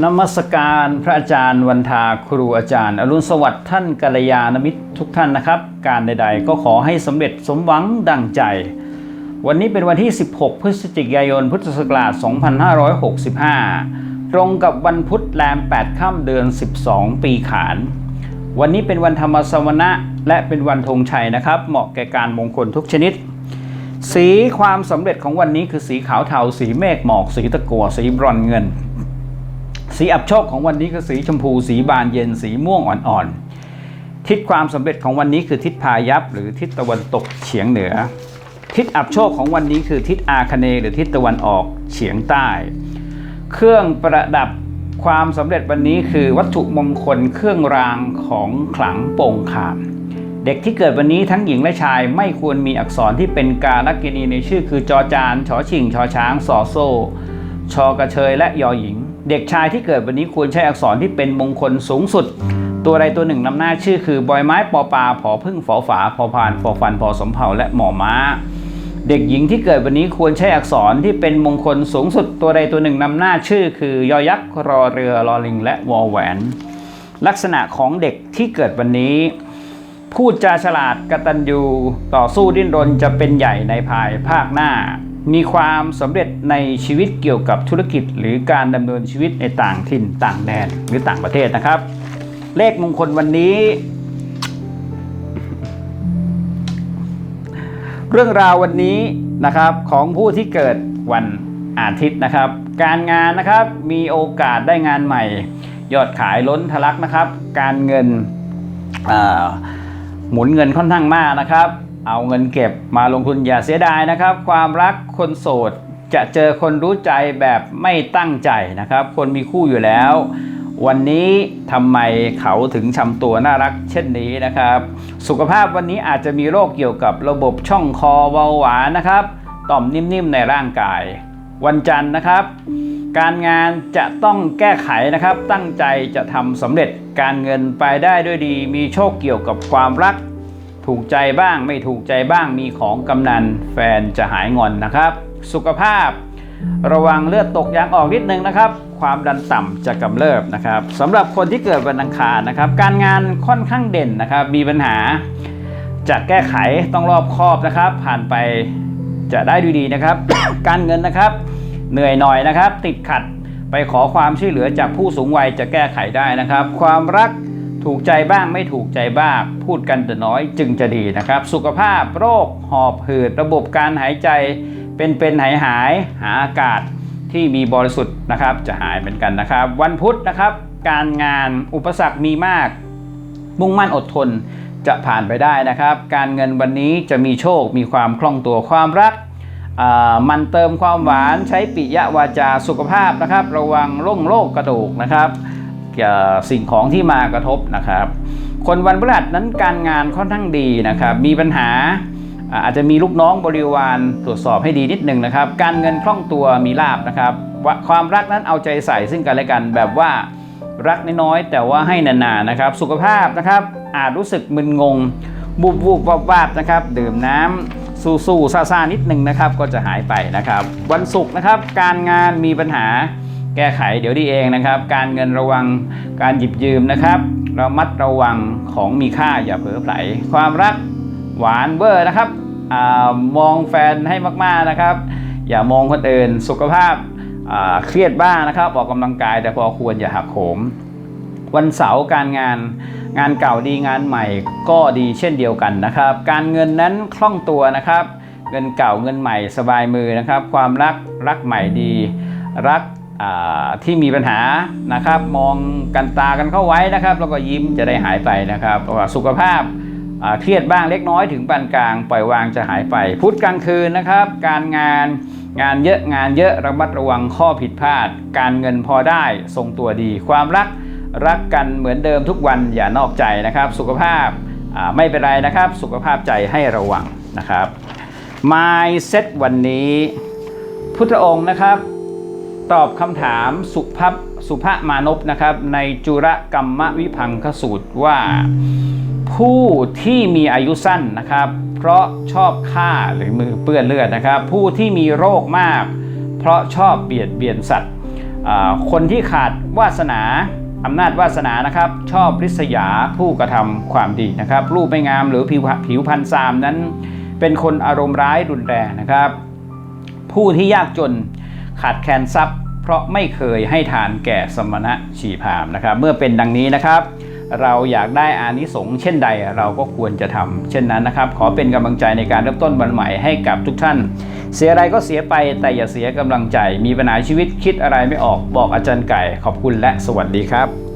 นมัสการพระอาจารย์วันทาครูอาจารย์ อรุณสวัสดิ์ท่านกัลยาณมิตรทุกท่านนะครับ การใดๆ ก็ขอให้สำเร็จสมหวังดังใจ วันนี้เป็นวันที่ 16 พฤศจิกายน พุทธศักราช 2565 ตรงกับวันพุธแรม 8 ค่ำเดือน 12 ปีขาน วันนี้เป็นวันธรรมสวนะและเป็นวันธงชัยนะครับ เหมาะแก่การมงคลทุกชนิดสีความสำเร็จของวันนี้คือสีขาวเทา สีเมฆหมอก สีตะกั่วสีบรอนเงิน สีอับโชคของวันนี้คือสีชมพู สีบานเย็น สีม่วงอ่อนๆ ทิศความสำเร็จของวันนี้คือทิศพายัพหรือทิศตะวันตกเฉียงเหนือ ทิศอับโชคของวันนี้คือทิศอาคเนหรือทิศตะวันออกเฉียงใต้ เครื่องประดับความสำเร็จวันนี้คือวัตถุมงคลเครื่องรางของขลังโป่งขาม เด็กที่เกิดวันนี้ทั้งหญิงและชายไม่ควรมีอักษรที่เป็นการลักณีในชื่อคือจอจานชอชิงชอช้างสอโซชอกระเชยและยอหญิง เด็กชายที่เกิดวันนี้ควรใช้อักษรที่เป็นมงคลสูงสุด ตัวใดตัวหนึ่งนำหน้าชื่อคือบอยไม้ปอปลาผอพึ่งฝอฝาพอพานพอฟันพอสมเภาและหมอม้า เด็กหญิงที่เกิดวันนี้ควรใช้อักษรที่เป็นมงคลสูงสุด ตัวใดตัวหนึ่งนำหน้าชื่อ คือยอยักษ์รอเรือรอลิง และวอแหวน ลักษณะของเด็กที่เกิดวันนี้พูดจาฉลาดกระตัญญูต่อสู้ดิ้นรนจะเป็นใหญ่ในภายภาคหน้า มีความสำเร็จในชีวิตเกี่ยวกับธุรกิจ หรือการดำเนินชีวิตในต่างถิ่นต่างแดนหรือต่างประเทศนะครับ เลขมงคลวันนี้ เรื่องราววันนี้นะครับของผู้ที่เกิดวันอาทิตย์นะครับ การงานนะครับมีโอกาสได้งานใหม่ ยอดขายล้นทะลักนะครับ การเงินหมุนเงินค่อนข้างมากนะครับ เอาเงินเก็บมาลงทุนอย่าเสียดายนะครับ ความรักคนโสดจะเจอคนรู้ใจแบบไม่ตั้งใจนะครับ คนมีคู่อยู่แล้ว วันนี้ทำไมเขาถึงชำตัวน่ารักเช่นนี้นะครับ สุขภาพวันนี้อาจจะมีโรคเกี่ยวกับระบบช่องคอเบาหวานนะครับ ต่อมนิ่มๆในร่างกาย วันจันทร์นะครับ การงานจะต้องแก้ไขนะครับ ตั้งใจจะทำสำเร็จการเงินไปได้ด้วยดี มีโชคเกี่ยวกับความรัก ถูกใจบ้างไม่ถูกใจบ้างมีของกำนันแฟนจะหายงอนนะครับ สุขภาพ ระวังเลือดตกยางออกนิดนึงนะครับ ความดันต่ำจะกำเริบนะครับสำหรับคนที่เกิดวันอังคารนะครับ การงานค่อนข้างเด่นนะครับ มีปัญหาจะแก้ไขต้องรอบคอบนะครับ ผ่านไปจะได้ด้วยดีนะครับ การเงินนะครับ เหนื่อยหน่อยนะครับ ติดขัดไปขอความช่วยเหลือจากผู้สูงวัยจะแก้ไขได้นะครับ ความรัก ถูกใจบ้างไม่ถูกใจบ้าง พูดกันแต่น้อยจึงจะดีนะครับ สุขภาพโรคหอบหืดระบบการหายใจ เป็นเป็นหายหายหาอากาศที่มีบริสุทธิ์นะครับจะหายเหมือนกันนะครับ วันพุธนะครับ การงานอุปสรรคมีมาก มุ่งมั่นอดทนจะผ่านไปได้นะครับ การเงินวันนี้จะมีโชค มีความคล่องตัวความรักมันเติมความหวานใช้ปิยะวาจาสุขภาพนะครับ ระวังโรคโรคกระดูกนะครับ สิ่งของที่มากระทบนะครับ คนวันพฤหัสนั้นการงานค่อนข้างดีนะครับ มีปัญหาอาจจะมีลูกน้องบริวารตรวจสอบให้ดีนิดหนึ่งนะครับ การเงินคล่องตัวมีลาบนะครับความรักนั้นเอาใจใส่ซึ่งกันและกันแบบว่ารักน้อยๆแต่ว่าให้นานๆนะครับ สุขภาพนะครับอาจรู้สึกมึนงงบูบวูบวับวาบนะครับดื่มน้ำสู้สู้ซาซาๆนิดหนึ่งนะครับ ก็จะหายไปนะครับ วันศุกร์นะครับ การงานมีปัญหา แก้ไขเดี๋ยวดีเองนะครับ การเงินระวังการหยิบยืมนะครับระมัดระวังของมีค่าอย่าเผลอไผลความรักหวานเวอร์นะครับอมองแฟนให้มากๆนะครับ อย่ามองคนอื่นสุขภาพเครียดบ้างนะครับ ออกกำลังกายแต่พอควรอย่าหักโหม วันเสาร์การงานงานเก่าดีงานใหม่ก็ดีเช่นเดียวกันนะครับ การเงินนั้นคล่องตัวนะครับ เงินเก่าเงินใหม่สบายมือนะครับ ความรักรักใหม่ดี รัก ที่มีปัญหานะครับ มองกันตากันเข้าไว้นะครับ แล้วก็ยิ้มจะได้หายไปนะครับสุขภาพเครียดบ้างเล็กน้อยถึงปานกลางปล่อยวางจะหายไป พุธกลางคืนนะครับ การงานงานเยอะงานเยอะระมัดระวังข้อผิดพลาด การเงินพอได้ทรงตัวดี ความรักรักกันเหมือนเดิมทุกวันอย่านอกใจนะครับ สุขภาพไม่เป็นไรนะครับ สุขภาพใจให้ระวังนะครับ Mindset วันนี้ พุทธองค์นะครับ ตอบคำถามสุภาพสุภมานพนะครับในจุรกรรมวิพังคสูตรว่า ผู้ที่มีอายุสั้นนะครับ เพราะชอบฆ่าหรือมือเปื้อนเลือดนะครับ ผู้ที่มีโรคมาก เพราะชอบเบียดเบียนสัตว์คนที่ขาดวาสนาอำนาจวาสนานะครับ ชอบริษยาผู้กระทำความดีนะครับ รูปไม่งามหรือผิวผิวพรรณซามนั้น เป็นคนอารมณ์ร้ายรุนแรงนะครับ ผู้ที่ยากจน ขาดแคลนทรัพย์ เพราะไม่เคยให้ทานแก่สมณะชีพามนะครับ เมื่อเป็นดังนี้นะครับ เราอยากได้อานิสงส์เช่นใดเราก็ควรจะทำเช่นนั้นนะครับ ขอเป็นกำลังใจในการเริ่มต้นวันใหม่ให้กับทุกท่าน เสียอะไรก็เสียไปแต่อย่าเสียกำลังใจ มีปัญหาชีวิตคิดอะไรไม่ออกบอกอาจารย์ไก่ ขอบคุณและสวัสดีครับ